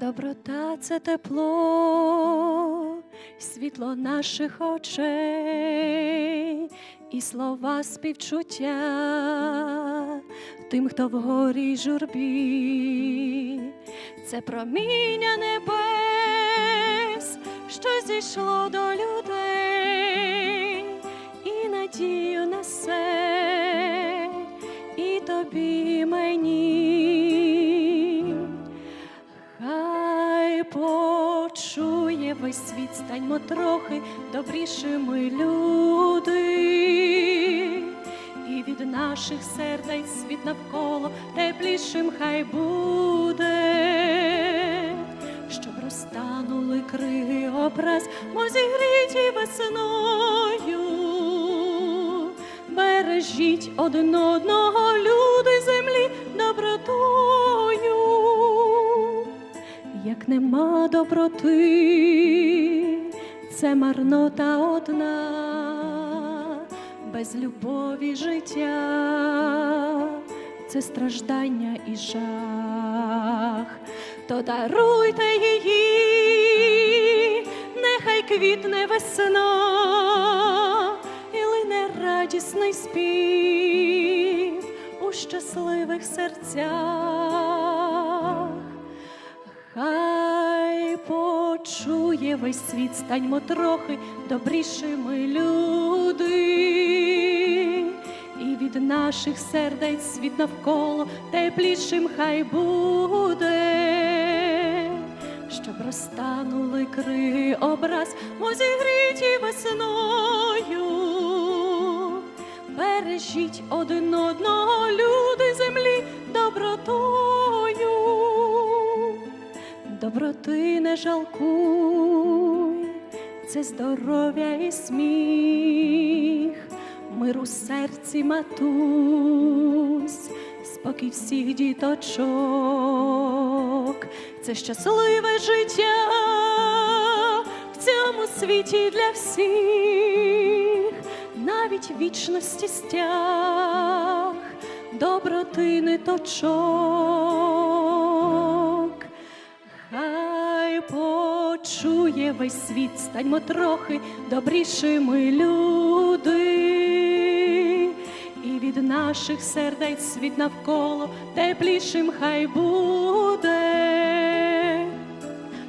Доброта це тепло, світло наших очей і слова співчуття тим, хто в горі й журбі, це проміння небес, що зійшло до людей, весь світ, станьмо трохи добрішими люди, і від наших сердець світ навколо теплішим хай буде, щоб розтанули криги образ, мов зігріті весною. Бережіть один одного, Як нема доброти, це марнота одна, без любові життя, це страждання і жах, то даруйте її, нехай квітне весна, і лине радісний спів у щасливих серцях. Хай почує весь світ, станьмо трохи добрішими люди, і від наших сердець світ навколо теплішим хай буде, щоб розтанули криги образ, мов зігріті весною. Бережіть один одного, люди землі добротою. Доброти не жалкуй, це здоров'я і сміх, мир у серці матусь, спокій всіх діточок, це щасливе життя в цьому світі для всіх, навіть вічності стяг, доброти ниточок. Почує весь світ, станьмо трохи добрішими люди, і від наших сердець світ навколо теплішим хай буде,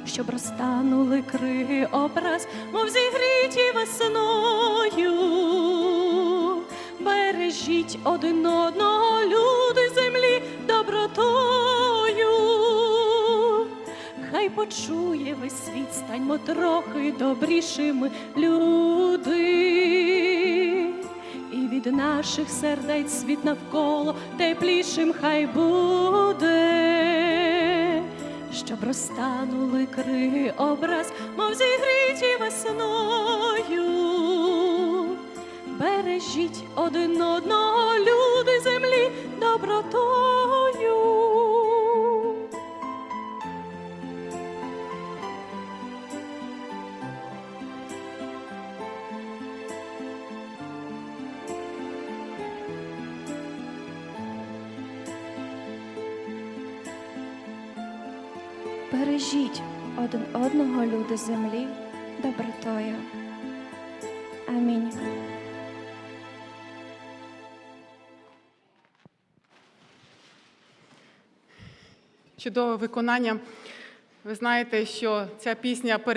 щоб розтанули криги образ, мов зігріті весною. Бережіть один одного, люди почує весь світ, станьмо трохи добрішими люди, і від наших сердець світ навколо теплішим хай буде, щоб розтанули криги образ, мов зігріті весною. Бережіть один одного, люди землі добротою. Бережіть один одного люди землі добротою. Амінь. Чудове виконання. Ви знаєте, що ця пісня